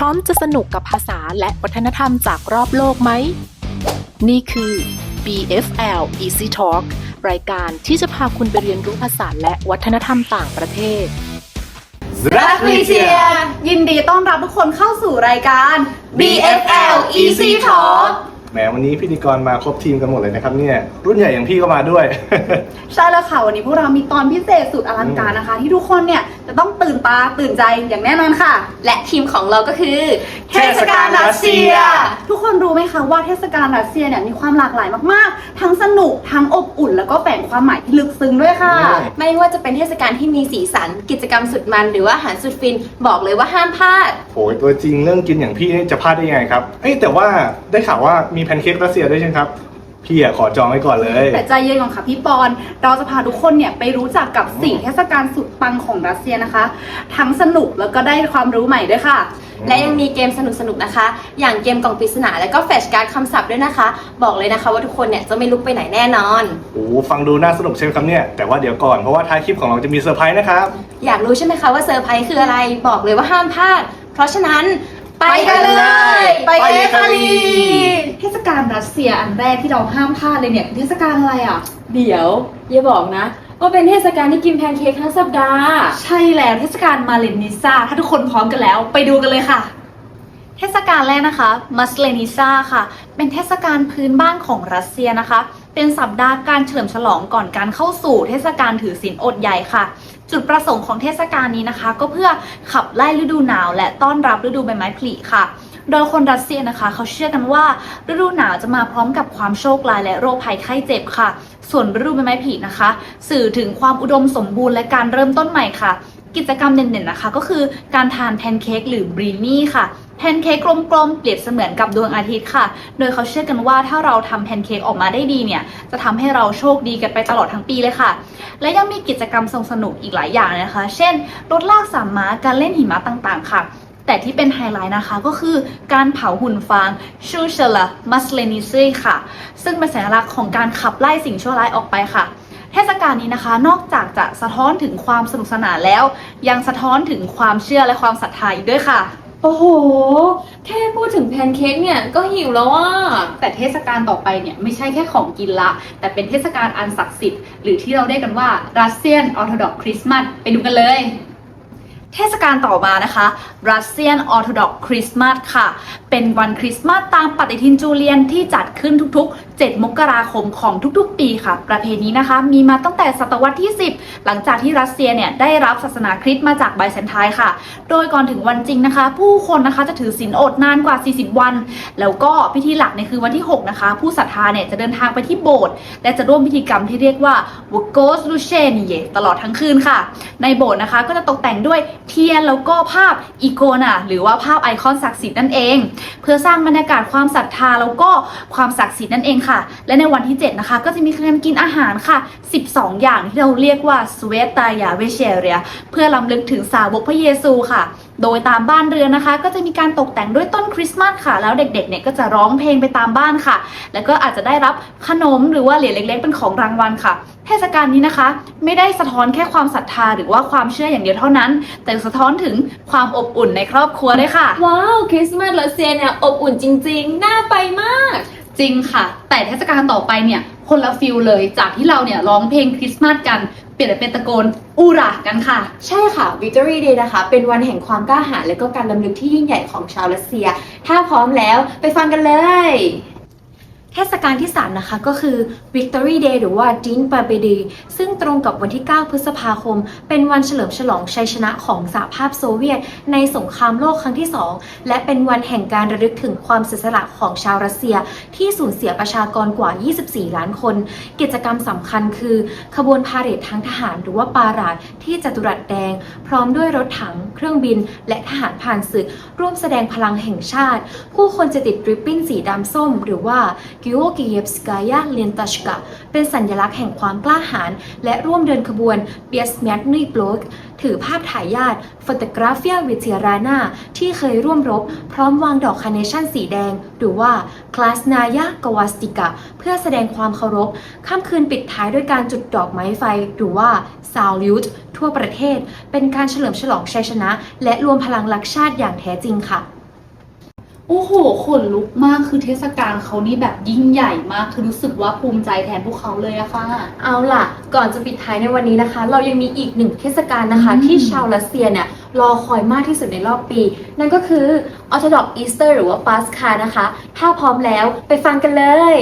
พร้อมจะสนุกกับภาษาและวัฒนธรรมจากรอบโลกไหม นี่คือ BFL Easy Talk รายการที่จะพาคุณไปเรียนรู้ภาษาและวัฒนธรรมต่างประเทศรักลีเซียยินดีต้อนรับทุกคนเข้าสู่รายการ BFL Easy Talk แหมวันนี้พิธีกรมาครบทีมกันหมดเลยนะครับเนี่ยรุ่นใหญ่อย่างพี่ก็มาด้วย ใช่แล้วค่ะวันนี้พวกเรามีตอนพิเศษสุดอลังการนะคะ ที่ทุกคนเนี่ยจะต้องตื่นตาตื่นใจอย่างแน่นอนค่ะ และทีมของเราก็คือเทศกาลรัสเซีย ทุกคนรู้ไหมคะว่าเทศกาลรัสเซียเนี่ยมีความหลากหลายมากๆ ทั้งสนุกทั้งอบอุ่น แล้วก็แฝงความหมายที่ลึกซึ้งด้วยค่ะอืมไม่ว่าจะเป็นเทศกาลที่มีสีสันกิจกรรมสุดมัน หรือว่าอาหารสุดฟินบอกเลยว่าห้ามพลาดโอ้ยตัวจริงเรื่องกินอย่างพี่นี่จะพลาดได้ยังไงครับเอ้ยแต่ว่าได้ข่าวว่ามีแพนเค้กรัสเซียด้วยใช่ไหมครับ พี่อะขอจองไว้ก่อนเลย แต่ใจเย็นก่อนค่ะพี่ปอน เราจะพาทุกคนเนี่ยไปรู้จักกับสี่เทศกาลสุดปังของรัสเซียนะคะ ทั้งสนุกแล้วก็ได้ความรู้ใหม่ด้วยค่ะ และยังมีเกมสนุกๆนะคะ อย่างเกมกล่องปริศนาและก็แฟชการ์ดคำศัพท์ด้วยนะคะ บอกเลยนะคะว่าทุกคนเนี่ยจะไม่ลุกไปไหนแน่นอน โอ้ฟังดูน่าสนุกใช่ไหมครับเนี่ย แต่ว่าเดี๋ยวก่อนเพราะว่าท้ายคลิปของเราจะมีเซอร์ไพรส์นะครับ อยากรู้ใช่ไหมคะว่าเซอร์ไพรส์คืออะไรบอกเลยว่าห้ามพลาด เพราะฉะนั้น ไปกันเลย ไปไปเลยค่ะค่ะลีเทศกาลรัสเซียอันแรกที่เราห้ามพลาดเลยเนี่ยเทศกาลอะไรอะ เดี๋ยวอย่าบอกนะว่าเป็นเทศกาลที่กินแพนเค้กทั้งสัปดาห์ ใช่แล้วเทศกาลมาเลนิซาถ้าทุกคนพร้อมกันแล้วไปดูกันเลยค่ะ เทศกาลแรกนะคะมัสเลนิซาค่ะ เป็นเทศกาลพื้นบ้านของรัสเซียนะคะ เป็นสัปดาห์การเฉลิมฉลองก่อนการเข้าสู่เทศกาลถือศีลอดใหญ่ค่ะ จุดประสงค์ของเทศกาลนี้นะคะ ก็เพื่อขับไล่ฤดูหนาวและต้อนรับฤดูใบไม้ผลิค่ะ โดยคนรัสเซียนะคะ เขาเชื่อกันว่าฤดูหนาวจะมาพร้อมกับความโชคร้ายและโรคภัยไข้เจ็บค่ะ ส่วนฤดูใบไม้ผลินะคะ สื่อถึงความอุดมสมบูรณ์และการเริ่มต้นใหม่ค่ะ กิจกรรมเด่นๆนะคะ ก็คือการทานแพนเค้กหรือบรีนี่ค่ะ แพนเค้กกลมๆ เปรียบเสมือนกับดวงอาทิตย์ค่ะ โดยเขาเชื่อกันว่าถ้าเราทำแพนเค้กออกมาได้ดีเนี่ย จะทำให้เราโชคดีกันไปตลอดทั้งปีเลยค่ะ และยังมีกิจกรรมสนุกอีกหลายอย่างนะคะ เช่น รถลากสามม้า การเล่นหิมะต่างๆ ค่ะ แต่ที่เป็นไฮไลท์นะคะก็คือการเผาหุ่นฟางชูเชลมัสเลนิซีค่ะ ซึ่งเป็นสัญลักษณ์ของการขับไล่สิ่งชั่วร้ายออกไปค่ะเทศกาลนี้นะคะนอกจากจะสะท้อนถึงความสนุกสนานแล้ว ยังสะท้อนถึงความเชื่อและความศรัทธาอีกด้วยค่ะ โอ้โห แค่พูดถึงแพนเค้กเนี่ยก็หิวแล้วอะ แต่เทศกาลต่อไปเนี่ยไม่ใช่แค่ของกินละ แต่เป็นเทศกาลอันศักดิ์สิทธิ์หรือที่เราเรียกกันว่า Russian Orthodox Christmas ไปดูกันเลย เทศกาลต่อมานะคะ Russian Orthodox Christmas ค่ะ เป็นวันคริสต์มาสตามปฏิทินจูเลียนที่จัดขึ้นทุกๆ 7 มกราคมของทุกๆ ปีค่ะ ประเพณีนะคะ มีมาตั้งแต่ศตวรรษที่ 10 หลังจากที่รัสเซียเนี่ยได้รับศาสนาคริสต์มาจากไบแซนไทน์ค่ะ โดยก่อนถึงวันจริงนะคะ ผู้คนนะคะจะถือศีลอดนานกว่า 40 วัน แล้วก็พิธีหลักเนี่ยคือวันที่ 6 นะคะ ผู้ศรัทธาเนี่ยจะเดินทางไปที่โบสถ์และจะร่วมพิธีกรรมที่เรียกว่า w o g o s l u c h e n i e ตลอดทั้งคืนค่ะ ในโบสถ์นะคะก็จะตกแต่งด้วยเทียนแล้วก็ภาพอีโกนะหรือว่าภาพไอคอนศักดิ์สิทธิ์นั่นเอง เพื่อสร้างบรรยากาศความศรัทธาแล้วก็ความศักดิ์สิทธิ์นั่นเองค่ะ และในวันที่ 7 นะคะ ก็จะมีการกินอาหารค่ะ 12 อย่างที่เราเรียกว่าสเวตตายาเวเชเรีย เพื่อลำลึกถึงสาวกพระเยซูค่ะ โดยตามบ้านเรือนนะคะ ก็จะมีการตกแต่งด้วยต้นคริสต์มาสค่ะ แล้วเด็กๆเนี่ยก็จะร้องเพลงไปตามบ้านค่ะ แล้วก็อาจจะได้รับขนมหรือว่าเหรียญเล็ก ๆ เป็นของรางวัลค่ะเทศกาลนี้นะคะ ไม่ได้สะท้อนแค่ความศรัทธาหรือว่าความเชื่ออย่างเดียวเท่านั้น แต่สะท้อนถึงความอบอุ่นในครอบครัวด้วยค่ะ ว้าว คริสต์มาสรัสเซียเนี่ยอบอุ่นจริงๆ น่าไปมาก จริงค่ะ แต่เทศกาลต่อไปเนี่ยคนละฟิลเลย จากที่เราเนี่ยร้องเพลงคริสต์มาสกันเปลี่ยนเป็นตะโกนอูรากันค่ะ ใช่ค่ะ Victory Day นะคะ เป็นวันแห่งความกล้าหาญและก็การลำลึกที่ยิ่งใหญ่ของชาวรัสเซีย ถ้าพร้อมแล้วไปฟังกันเลย เทศกาลที่ 3 นะคะก็คือ Victory Day หรือว่า Din p a b e d y ซึ่งตรงกับวันที่ 9 พฤษภาคม เป็นวันเฉลิมฉลองชัยชนะของสหภาพโซเวียต ในสงครามโลกครั้งที่ 2 และเป็นวันแห่งการระลึกถึงความเสียสละของชาวรัสเซีย ที่สูญเสียประชากรกว่า 24 ล้านคน กิจกรรมสำคัญคือ ขบวนพาเหรดทางทหาร หรือว่าปาราดที่จัตุรัสแดง พร้อมด้วยรถถัง เครื่องบิน และทหารผ่านศึก ร่วมแสดงพลังแห่งชาติ ผู้คนจะติดริบบิ้นสีดำส้ม หรือว่ากิโอกิเยฟสกายาเลนตัชกะ เป็นสัญลักษณ์แห่งความกล้าหาญและร่วมเดินขบวนเบียสเมียตนุยโบลกถือภาพถ่ายญาติฟ o ตกราฟียวิเทียรานาที่เคยร่วมรบ พร้อมวางดอกคาเนชั่นสีแดง หรือว่าคลาสนายากวาสติกะ เพื่อแสดงความเคารพค่ำคืนปิดท้ายด้วยการจุดดอกไม้ไฟ หรือว่าซาลิวต์ทั่วประเทศ เป็นการเฉลิมฉลองชัยชนะ และรวมพลังรักชาติอย่างแท้จริงค่ะ โอ้โห ขนลุกมากคือเทศกาลเขานี่แบบยิ่งใหญ่มาก คือรู้สึกว่าภูมิใจแทนพวกเขาเลยอะค่ะ เอาล่ะ ก่อนจะปิดท้ายในวันนี้นะคะ เรายังมีอีกหนึ่งเทศกาลนะคะ อืม ที่ชาวรัสเซียเนี่ยรอคอยมากที่สุดในรอบปี นั่นก็คือ Orthodox Easter หรือว่าปาสคานะคะ ถ้าพร้อมแล้วไปฟังกันเลย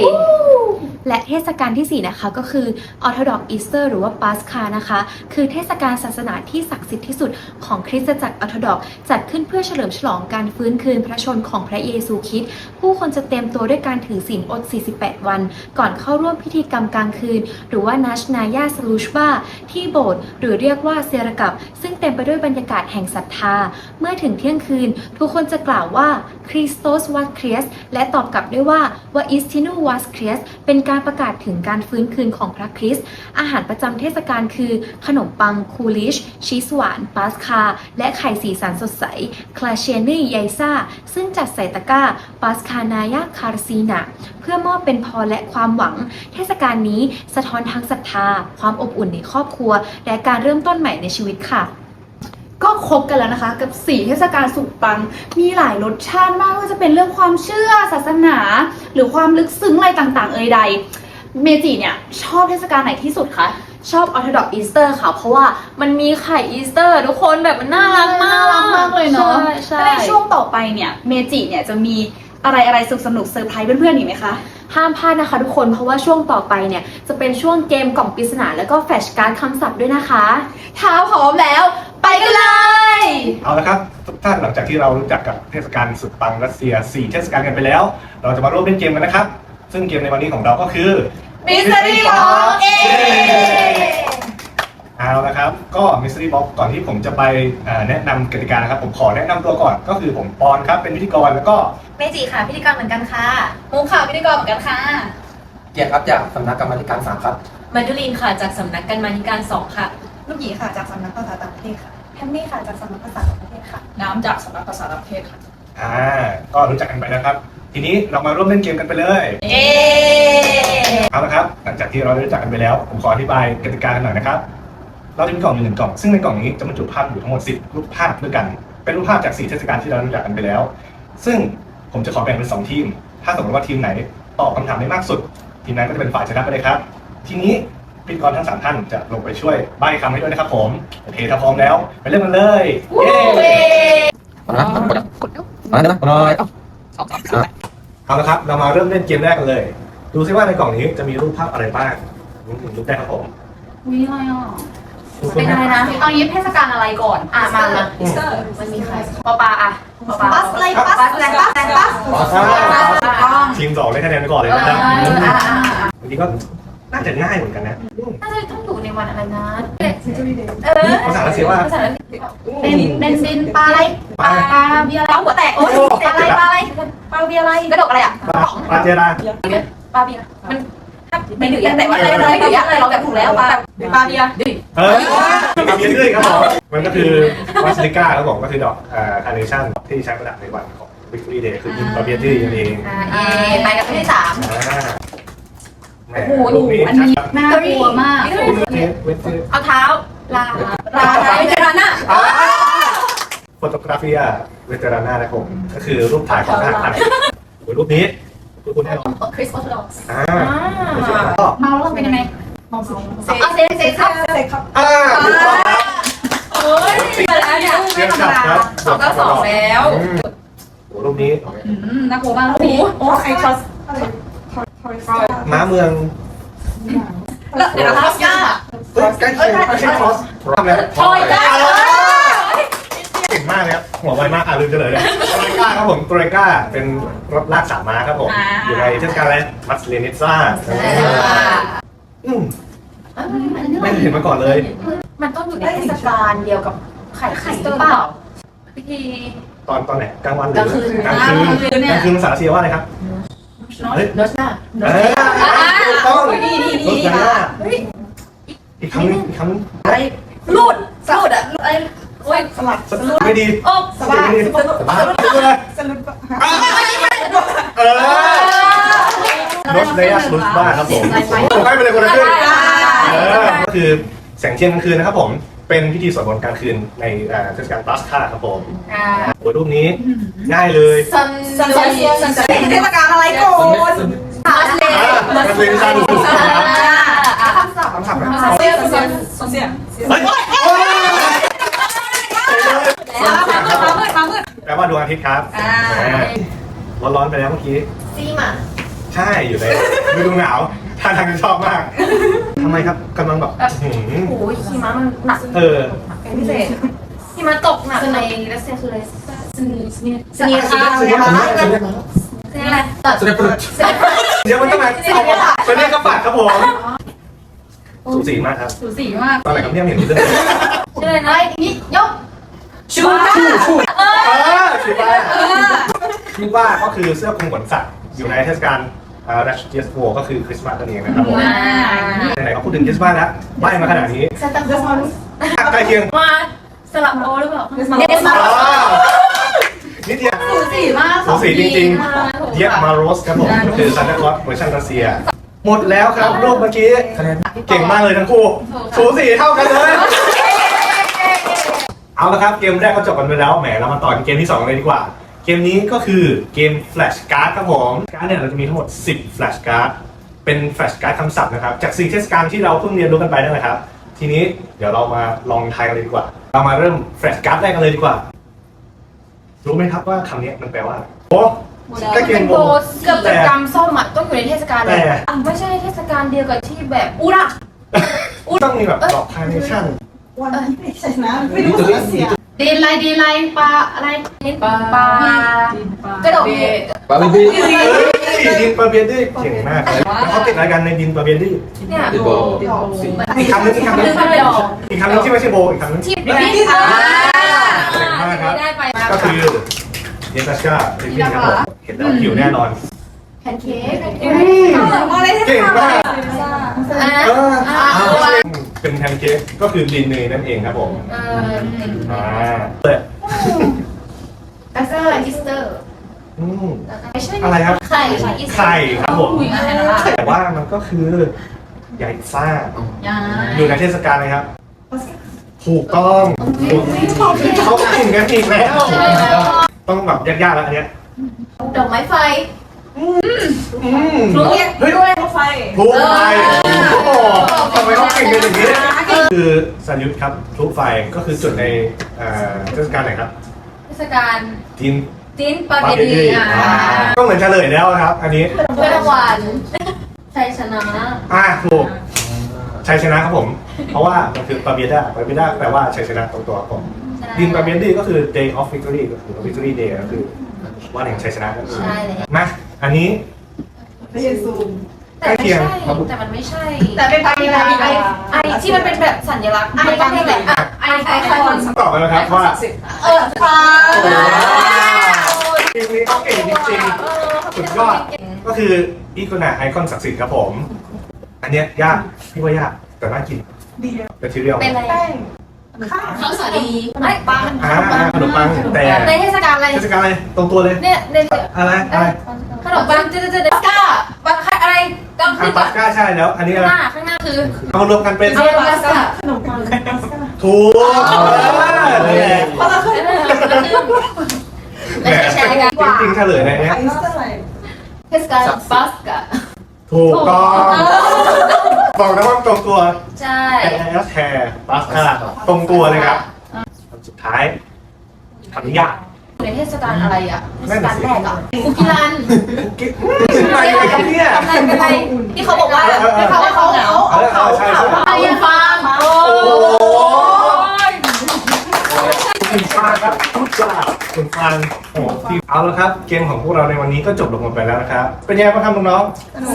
และเทศกาลทีสี่ 4 นะคะก็คือ Orthodox Easter หรือว่าปาสคานะคะ คือเทศกาลศาสนาที่ศักดิ์สิทธิ์ที่สุดของคริสตจักร Orthodox จัดขึ้นเพื่อเฉลิมฉลองการฟื้นคืนพระชนของพระเยซูคริสต์ผู้คนจะเต็มตัวด้วยการถือศีลอด 48 วัน ก่อนเข้าร่วมพิธีกรรมกลางคืน หรือว่านัชนายาสลูชบาที่โบสถ์หรือเรียกว่าเซรกับ ซึ่งเต็มไปด้วยบรรยากาศแห่งศรัทธา เมื่อถึงเที่ยงคืน ทุกคนจะกล่าวว่าคริสโตสวัสคริสและตอบกลับด้วยว่าว่าอิสตินูวัสคริสเป็นการประกาศถึงการฟื้นคืนของพระคริสต์อาหารประจำเทศกาลคือ ขนมปังคูลิช ชีสหวานปาสคา และไข่สีสันสดใส คลาเชนี่ไยซ่า ซึ่งจัดใส่ตะกร้าปาสคานายาคาร์ซีนาเพื่อมอบเป็นพรและความหวัง เทศกาลนี้สะท้อนทั้งศรัทธา ความอบอุ่นในครอบครัว และการเริ่มต้นใหม่ในชีวิตค่ะ ครบกันแล้วนะคะ กับสี่เทศกาลสุดปัง มีหลายรสชาติมากว่าจะเป็นเรื่องความเชื่อศาสนา หรือความลึกซึ้งอะไรต่างๆ เอ่ยใด เมจิเนี่ยชอบเทศกาลไหนที่สุดคะชอบ Orthodox Easter ค่ะ เพราะว่ามันมีไข่อีสเตอร์ทุกคนแบบมันน่ารักมากน่ารักมากเลยเนาะใช่ใช่และในช่วงต่อไปเนี่ยเมจิเนี่ยจะมีอะไรอะไรสนุกสนุกๆเซอร์ไพรส์เพื่อนๆอีกไหมคะ ห้ามพลาดนะคะทุกคนเพราะว่าช่วงต่อไปเนี่ยจะเป็นช่วงเกมกล่องปริศนาแล้วก็แฟลชการ์ดคำศัพท์ด้วยนะคะถ้าพร้อมแล้ว ไปกันเลย เอาละครับทุกท่านหลังจากที่เรารู้จักกับเทศกาลสุดปังรัสเซีย 4 เทศกาลกันไปแล้ว เราจะมาร่วมเล่นเกมกันนะครับ ซึ่งเกมในวันนี้ของเราก็คือ Mystery Box เย้ เอาละครับ ก็ Mystery Box ก่อนที่ผมจะไปอ่าแนะนำกติกานะครับ ผมขอแนะนำตัวก่อนก็คือผมปอนครับเป็นพิธีกรแล้วก็เมจิค่ะพิธีกรเหมือนกันค่ะมุกค่ะพิธีกรเหมือนกันค่ะเกียรติครับจากสำนักกรรมาธิการสามครับ มาดุลินค่ะจากสำนักการมาธิการสองค่ะ ลูกหยีค่ะจากสำนักภาษาต่างประเทศค่ะแฮมมี่ค่ะจากสำนักภาษาต่างประเทศค่ะ น้ำจากสำนักภาษาต่างประเทศค่ะ อ่าก็รู้จักกันไปนะครับ ทีนี้เรามาร่วมเล่นเกมกันไปเลยเย้เอาละครับ หลังจากที่เราได้รู้จักกันไปแล้ว ผมขออธิบายกติกากันหน่อยนะครับ เราจะมีกล่องอยู่หนึ่งกล่อง ซึ่งในกล่องนี้จะบรรจุภาพอยู่ทั้งหมด10รูปภาพด้วยกัน เป็นรูปภาพจาก4เทศกาลที่เรารู้จักกันไปแล้ว ซึ่งผมจะขอแบ่งเป็น2ทีม ถ้าสมมติว่าทีมไหนตอบคำถามได้มากสุด ทีมนั้นก็จะเป็นฝ่ายชนะไปเลยครับ ทีนี้พิธีกรทั้งสามท่านจะลงไปช่วยใบ้คำให้ด้วยนะครับผม โอเคถ้าพร้อมแล้ว ไปเริ่มกันเลย เย้กดนะกดนะกดนะกดนะกดนะเอาละครับ เรามาเริ่มเล่นเกมแรกกันเลย ดูซิว่าในกล่องนี้จะมีรูปภาพอะไรบ้างรูปแรกครับผมวิอะไรอะรูป เป็นแรอะไรกนะ เอางี้เทศกาลอะไรก่อน อะมามาอีสเตอร์มันมีใครปอปาอะปอปาบัสเลยบัสแรงบัสแรงบัสอ่าทีมสองได้คะแนนไปก่อนเลยนะครับอ่าอ่าวันนี้ก็น่าจะง่ายเหมือนกันนะ น่าจะต้องอยู่ในวันอะไรนะภาษารัสเซียว่าเป็นเป็นดินปลาอะไรปลาปลาเบียร์อะไรหัวแตกโอ้ยปลาอะไรปลาอะไรปลาเบียร์อะไรกระดกอะไรอะปาเจราปลาเบียร์มัน ไม่ดื้อแต่ว่าอะไรไม่ดื้ออะไรเราแบบถูกแล้วปลาปลาเบียร์ดื้อเออปาเบียร์ด้วยครับผมมันก็คือวาสติก้าครับผมก็คือดอกอ่าคาร์เนชั่นที่ใช้ประดับในวันของวิกตอรี่เดย์คือปาเบียร์ที่นั่นเองเอไปกันที่สามอ่าแหมโอ้โหรูปนี้อันนี้น่ากลัวมากเวทเวทเอาเท้าลาลาลาเจราน่ะโฟโตกราฟีเวเตราน่านะครับผมก็คือรูปถ่ายของทหารโอ้ยรูปนี้รูป คุณแน่นอนคริสออร์โธดอกซ์อ่าก็เมาแล้วเป็นยังไงเมาสูงเอาเซเซครับเซครับอ่าถูกต้องครับโอ้ยมาแล้วเนี่ยเรียกจับครับสองเก้าสองแล้วอืมโอ้รูปนี้อืมน่ากลัวมากพี่โอ้ไอทอสทอสม้าเมืองแล้วเดี๋ยวนะคอสก้าเฮ้ยใกล้เคียงไม่ใช่คอสทำแล้วทอยก้าเก่งมากเลยครับหัวไวมากอะลืมเฉลยเลย โตเรก้าครับผมโตเรก้าเป็นรถลากสามม้าครับผมอยู่ในเทศกาลอะไรมัสเลนิซ่าอืมไม่เห็นมาก่อนเลย มันต้องอยู่ในเทศกาลเดียวกับไข่ไข่หรือเปล่า พิธี ตอนตอนไหนกลางวันหรือกลางคืน กลางคืนกลางคืนเนี่ย กลางคืนภาษารัสเซียว่าอะไรครับเฮ้ยโนชนาเออถูกต้องนี่นี่รถนี่ยาอีกคำหนึงอีกคำหนึงลูดลูดอะไอ้ โอ้ยสลัดไม่ดีโอ้สบายสบายสบายเลยสลัดเออรถเลียสลุสบ้าครับผมผมให้ไปเลยคนละครึ่งเออก็คือแสงเทียนกลางคืนนะครับผมเป็นพิธีสวดมนต์กลางคืนในเอ่อเทศกาลปัสคาครับผมอ่าโอ้ยรูปนี้ง่ายเลยซันซันเซียซันเซียเทศกาลอะไรก่อนอ่ามันเป็นการดูคำศัพท์คำศัพท์นะเสียเสียเสียเฮ้ยมามืดมามื ดแปลว่าดวงอาทิตย์ครับอ่าร้อนร้อนๆไปแล้วเมื่อกี้ ซีมาใช่อยู่เลยฤดูหนาวท่าทางจะชอบมากทำไมครับกำลังแบบหืมโอ้ยหิมะมันหนักเออเป็นพิเศษหิมะตกหนักในรัสเซียคืออะไรสนีสนีสนีสุดยอดสุดยอดสนีอะไรสุดยอดเดี๋ยวมันต้องมาเป็นเรื่องกระปัดครับผมสูสีมากครับสูสีมากตอนไหนครับเนี่ยเห็นเรื่องชื่ออะไรนะนี่ยก ชูก้าเออคิดว่าคิดว่าก็คือเสื้อคลุมขนสัตว์อยู่ในเทศกาลรัชเจียสโวก็คือคริสต์มาสนั่นเองนะครับผมอ่าไหนๆก็พูดถึงคริสต์มาสแล้วใบ้มาขนาดนี้ซานตาคลอสใกล้เคียงมาสลับโอหรือเปล่าเดสมาอ๋อนิดเดียวสูสีมากสูสีจริงๆเดียมาโรสครับผมก็คือซานตาคลอสเวอร์ชันรัสเซีย หมดแล้วครับรูปเมื่อกี้เก่งมากเลยทั้งคู่สูสีเท่ากันเลย เอาละครับเกมแรกก็จบกันไปแล้วแหมเรามาต่อกันเกมที่2เลยดีกว่า เกมนี้ก็คือเกม Flash Card ครับผมการ์ดเนี่ยเราจะมีทั้งหมด 10 Flash Card เป็น Flash Card คำศัพท์นะครับจากสี่เทศกาลที่เราเพิ่งเรียนรู้กันไปนั่นแหละครับ ทีนี้เดี๋ยวเรามาลองทายกันเลยดีกว่า เรามาเริ่ม Flash Card แรกกันเลยดีกว่า รู้ไหมครับว่าคำนี้มันแปลว่าอะไรโอ้ใกล้เคียงโบเกือบจะจำส้มอะต้องอยู่ในเทศกาลเลยแต่อะไม่ใช่เทศกาลเดียวกับที่แบบอุระต้องมีแบบดอกคาร์เนชั่น วันที่ไม่ใช่นะไม่รู้รัสเซียดีนไลดีนไลปลาอะไรปลาปลากระโดดบาร์บี้เฮ้ยดินปาเบียดี้เก่งมากเลยแล้วเขาติดอะไรกันในดินปาเบียดี้เนี่ยดิโบอีกคำนึงอีกคำนึงลืมไปดอกอีกคำนึงที่ไม่ใช่โบอีกคำนึงที่เก่งบินอ่ามากครับได้ไปก็คือเยนตัสกาลิปปิ้นครับผมเห็นแล้วผิวแน่นอน แพนเค้กอะไรที่เก่งมาก อะเออเป็นแพนเค้กก็คือดินเนยนั่นเองครับผมเอออ่าเปิดกัสเตอร์อิสเตอร์อืมไม่ใช่อะไรครับ ไข่อิสเตอร์ไข่ครับผมคุยอะไรนะแต่ว่ามันก็คือใหญ่ซ่า ยาอยู่ในเทศกาลเลยครับ ถูกต้องถูกเขาเก่งกันอีกแล้ว ต้องแบบยากๆแล้วอันเนี้ยดอกไม้ไฟ อืมรู้เรียกเฮ้ยรู้เรียกไฟพลุไฟโอ้โหทำไมเขาเก่งกันอย่างนี้ คือสัญยุทธ์ครับพลุไฟก็คือจุดในเอ่อเทศกาลไหนครับเทศกาลจีนจีนปาปาเบเบดีดีอ่าก็เหมือนเฉลยแล้วครับ อันนี้ถ้วยรางวัลชัยชนะอ่าถูกชัยชนะครับผม เพราะว่ามันคือปาเบียดาปาเบียดาแปลว่าชัยชนะตรงตัวครับผมดินปาเบียดีก็คือ day of victory ก็คือ victory day ก็คือวันแห่งชัยชนะนั่นเองใช่เลย มา อันนี้ไม่ใช่ซูม แต่ไม่ใช่แต่มันไม่ใช่แต่เป็นปาเบดีไอไอที่มันเป็นแบบสัญลักษณ์ไอก็นี่แหละอะไอไอคอนตอบกันแล้วครับว่า เออฟ้าโอ้โหทีมนี้เขาเก่งจริงๆสุดยอดก็คืออีโกนาไอคอนศักดิ์สิทธิ์ครับผม อันเนี้ยยากพี่ว่ายากแต่น่ากินดีเป็นทีเรียลเป็นอะไรแป้ง ข้าวข้าวสาลีไม่ปังอ่าขนมปังแต่ในเทศกาลอะไร เทศกาลอะไรตรงตัวเลย เนี่ยในอะไรอะไรขนมปังจะจะจะก้าปังอะไรกำอะขึ้นปัสก้าใช่แล้ว อันนี้ข้าอะงหไรน้าข้างหน้าคือเอามารวมกันเป็นเจลาสก้าขนมปังพาสต้าถูกนั่นแหละคนละครึ่งแหมจริงๆเฉลยในเนี้ยไอสเตอร์อะไรเทศกาลปัสกา ถูกต้องบอกนะว่าตรงตัวใช่แอสแทร์ปัสก้าตรงตัวเลยครับสุดท้ายคำนี้ยากในเทศกาลอะไรอะเทศกาลแรกอะคุกิรันกิ๊กอะไรกันเนี่ยอะไรเป็นไรที่เขาบอกว่าเขาว่าเขาเขาเออเออใช่ใช่ไอ้ฟางโอ้ คุณฟางครับคุณฟางคุณฟางโอ้ที่เอาละครับ เกมของพวกเราในวันนี้ก็จบลงไปแล้วนะครับ เป็นยังไงบ้างครับน้อง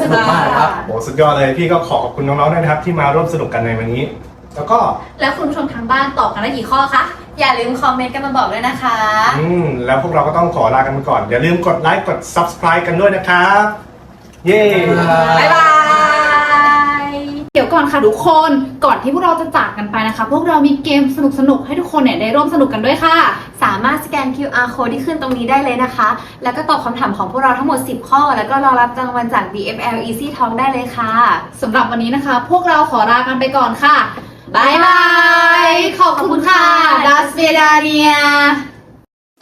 สนุกมากครับ ๆโอ้สุดยอดเลยพี่ก็ขอขอบคุณน้องๆด้วยนะครับ ที่มาร่วมสนุกกันในวันนี้ แล้วก็ แล้วคุณผู้ชมทางบ้านตอบกันได้กี่ข้อคะ อย่าลืมคอมเมนต์กันมาบอกด้วยนะคะ อืม แล้วพวกเราก็ต้องขอลากันไปก่อน อย่าลืมกดไลค์กด subscribe กันด้วยนะครับ เย้ บ๊ายบายเดี๋ยวก่ อนค่ะทุกคนก่อนที่พวกเราจะจากกันไปนะคะ พวกเรามีเกมสนุกสนุกให้ทุกคนเนี่ยได้ร่วมสนุกกันด้วยค่ะ สามารถสแกน QR code ที่ขึ้นตรงนี้ได้เลยนะคะ แล้วก็ตอบคำถามของพวกเราทั้งหมด 10 ข้อ แล้วก็รอรับรางวัลจาก BFL Easy Talk ได้เลยค่ะสำหรับวันนี้นะคะ พวกเราขอลากันไปก่อนค่ะบายบายขอบคุณค่ะดัสเวลาเนีย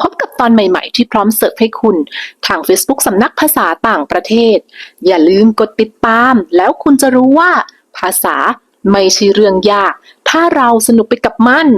พบกับตอนใหม่ๆที่พร้อมเสิร์ฟให้คุณ ทาง Facebook สำนักภาษาต่างประเทศ อย่าลืมกดติดตาม แล้วคุณจะรู้ว่า ภาษาไม่ใช่เรื่องยาก ถ้าเราสนุกไปกับมัน